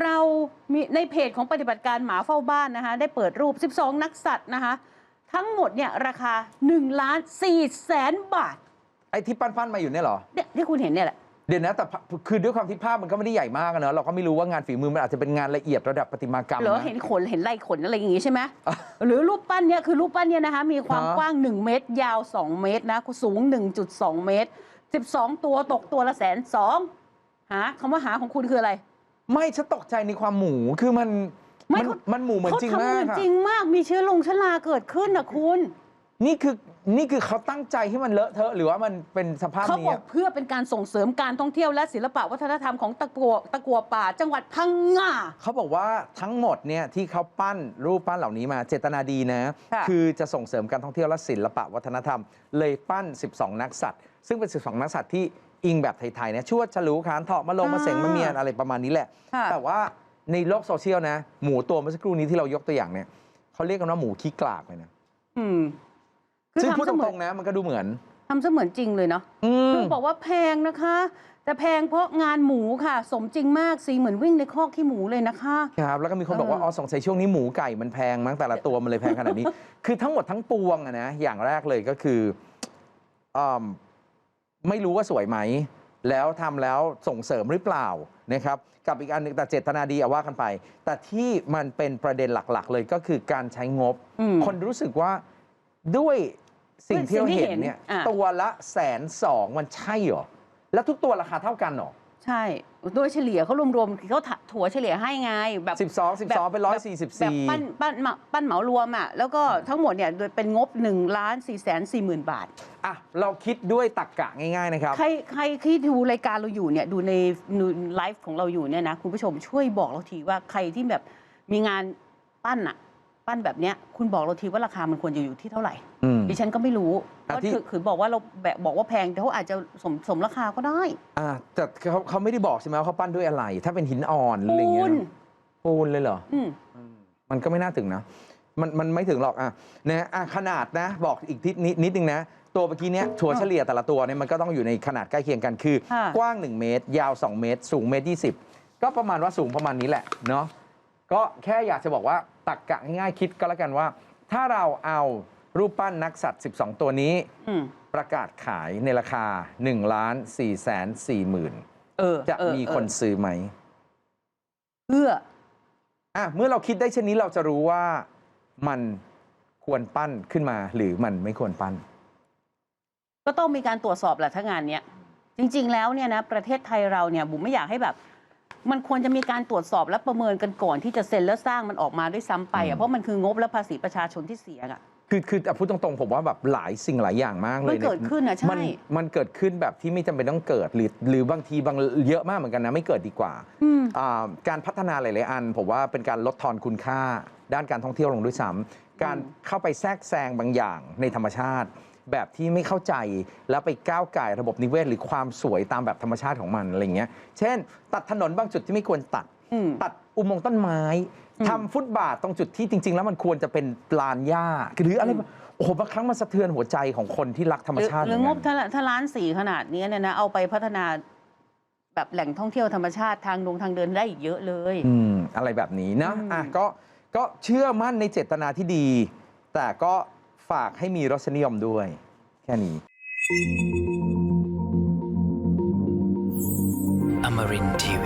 เรามีในเพจของปฏิบัติการหมาเฝ้าบ้านนะคะ ได้เปิดรูป 12 นักสัตว์นะคะ ทั้งหมดเนี่ยราคา1ล้าน4แสนบาทไอ้ที่ปั้นๆมาอยู่เนี่ยเหรอเนี่ยที่คุณเห็นเนี่ยแหละ เดี๋ยวนะแต่ภาคือด้วยความที่ภาพมันก็ไม่ได้ใหญ่มากอะเนอะเราก็ไม่รู้ว่างานฝีมือมันอาจจะเป็นงานละเอียดระดับประติมากรรมเหรอนะ เห็นขนเห็นลายขนอะไรอย่างงี้ใช่ไหมอะหรือรูปปั้นเนี่ยคือรูปปั้นเนี่ยนะคะมีความฮะ กว้าง 1 เมตร ยาว 2 เมตรนะสูง 1.2 เมตร 12 ตัวตกตัวละแสนสองหาคำว่าหาของคุณคืออะไร ไม่ฉันตกใจในความหมูคือมันไม่มันเขามันหมูเหมือนเขาจริงทำมาเหมืกอนอะจริงมากมีเชื้อลงเชื้อราเกิดขึ้นนะคุณ นี่คือนี่คือเขาตั้งใจให้มันเลอะเทอะหรือว่ามันเป็นสภาพเขาบนี้อกเพื่อเป็นการส่งเสริมการท่องเที่ยวและศิลปะวัฒนธรรมของตะกัวตะกัวป่า จังหวัดพังงา เขาบอกว่าทั้งหมดเนี่ยที่เขาปั้นรูปปั้นเหล่านี้มาเจตนาดีนะ ค่ะ คือจะส่งเสริมการท่องเที่ยวและศิลปะวัฒนธรรม เลยปั้น 12 นักสัตว์ ซึ่งเป็น 12 นักสัตว์ที่ อิงแบบไทยๆนะชวดฉลูขานเถาะมะลงมาเสงมะเมียนอะไรประมาณนี้แหละ ค่ะแต่ว่าในโลกโซเชียลนะ หมูตัวเมื่อสักครู่นี้ที่เรายกตัวอย่างเนี่ยเขาเรียกกันว่าหมูขี้กลากเลยนะอืมคือซึ่งพูดทำเสตมืรอนงๆนะมันก็ดูเหมือน ทำเสมือนจริงเลยเนาะอืม คือบอกว่าแพงนะคะ แต่แพงเพราะงานหมูค่ะ สมจริงมากสีเหมือนวิ่งในคอกขี้หมูเลยนะคะ ครับแล้วก็มีคนบอกว่า เอออ๋ อ๋อสงสัยช่วงนี้หมูไก่มันแพงมั้งแต่ละตัวมันเลยแพงขนาดนี้ คือทั้งหมดทั้งปวงอะนะ อย่างแรกเลยก็คืออืม ไม่รู้ว่าสวยไหม แล้วทำแล้วส่งเสริมหรือเปล่านะครับกับอีกอันหนึงแต่เจตนาดีเอาว่ากันไป แต่ที่มันเป็นประเด็นหลักๆ เลยก็คือการใช้งบอืมคนรู้สึกว่าด้วยสิ่งที่เราสิ่งที่เห็นเห็นเนี่ยอะตัวละแสนสองมันใช่เหรอแล้วทุกตัวราคาเท่ากันเหรอ ใช่ โดยเฉลี่ยเขารวมๆเขาถัวเฉลี่ยให้ไงแบบ12 12เป็นแบบ 144 ปั้นปั้นเหมาปั้นเหมารวมอะแล้วก็ทั้งหมดเนี่ยโดยเป็นงบ1ล้าน4แสน4หมื่นบาท อะ เราคิดด้วยตักกะง่ายๆนะครับ ใครใครที่ดูรายการเราอยู่เนี่ยดูในไลฟ์ของเราอยู่เนี่ยนะ คุณผู้ชมช่วยบอกเราทีว่าใครที่แบบมีงานปั้นอะ ปั้นแบบเนี้ยคุณบอกเราทีว่าราคามันควรจะอยู่ที่เท่าไหร่ อืม ดิฉันก็ไม่รู้อะก็ที่ คือคือบอกว่าเราแบบบอกว่าแพงแต่เขาอาจจะสมสมราคาก็ได้อ่าแต่เขาเขาไม่ได้บอกใช่ไหมว่าเขาปั้นด้วยอะไร ถ้าเป็นหินอ่อนหรืออะไรเงี้ปูยนปูนเลยเหรอ อืม มันก็ไม่น่าถึงนะ มันมันไม่ถึงหรอกอะนะอะขนาดนะ บอกอีกทิศนิดนิดนึงนะ ตัวเมื่อกี้เนี้ยถั่วเฉลี่ยแต่ละตัวเนี่ยมันก็ต้องอยู่ในขนาดใกล้เคียงกันคือ ค่ะ กว้าง 1 เมตร ยาว 2 เมตร สูงเมตรยี่สิบก็ประมาณว่าสูงประมาณนี้แหละเนาะ ก็แค่อยากจะบอกว่าตักกะง่ายๆคิดก็แล้วกันว่า ถ้าเราเอารูปปั้นนักสัตว์ 12 ตัวนี้ อืมประกาศขายในราคา1ล้าน4แสน4หมื่นเออจะเออมีคนเออซื้อไหมเพื่ออะเมื่อเราคิดได้เช่นนี้เราจะรู้ว่ามันควรปั้นขึ้นมาหรือมันไม่ควรปั้น ก็ต้องมีการตรวจสอบแหละถ้างานเนี้ยจริง ๆ แล้วเนี่ยนะประเทศไทยเราเนี่ยบุ๋มไม่อยากให้แบบ มันควรจะมีการตรวจสอบและประเมินกันก่อนที่จะเซ็นแล้วสร้างมันออกมาด้วยซ้ำไปอือะมเพราะมันคืองบและภาษีประชาชนที่เสียอะคือคืออะพูดตรงๆ ผมว่าแบบหลายสิ่งหลายอย่างมากเลยมันเกิดขึ้นน่ะใช่ มันมันเกิดขึ้นแบบที่ไม่จำเป็นต้องเกิดหรือหรือบางทีบางเยอะมากเหมือนกันนะ ไม่เกิดดีกว่าอืมอ่า การพัฒนาหลายๆอัน ผมว่าเป็นการลดทอนคุณค่า ด้านการท่องเที่ยวลงด้วยซ้ำการเข้าไปแทรกแซงบางอย่างในธรรมชาติ แบบที่ไม่เข้าใจแล้วไปก้าวไก่ายระบบนิเวศ หรือความสวยตามแบบธรรมชาติของมันอะไรเงี้ย เช่น ตัดถนนบางจุดที่ไม่ควรตัดอืมตัดอุโมงค์ต้นไม้อืมทำฟุตบาทตรงจุดที่จริง ๆ แล้วมันควรจะเป็นลานหญ้าหรืออะไรอืมโอ้โหบางครั้งมันสะเทือนหัวใจของคนที่รักธรรมชาติหรือหรือเหงมือบนกันถ้าถ้าล้านสี่ขนาดนี้เนี่ยนะเอาไปพัฒนาแบบแหล่งท่องเที่ยวธรรมชาติทางดงทางเดินได้อีกเยอะเลยอืมอะไรแบบนี้นะอืมอะก็ก็เชื่อมั่นในเจตนาที่ดี แต่ก็ ฝากให้มีรสนิยมด้วย แค่นี้ Amarin TV.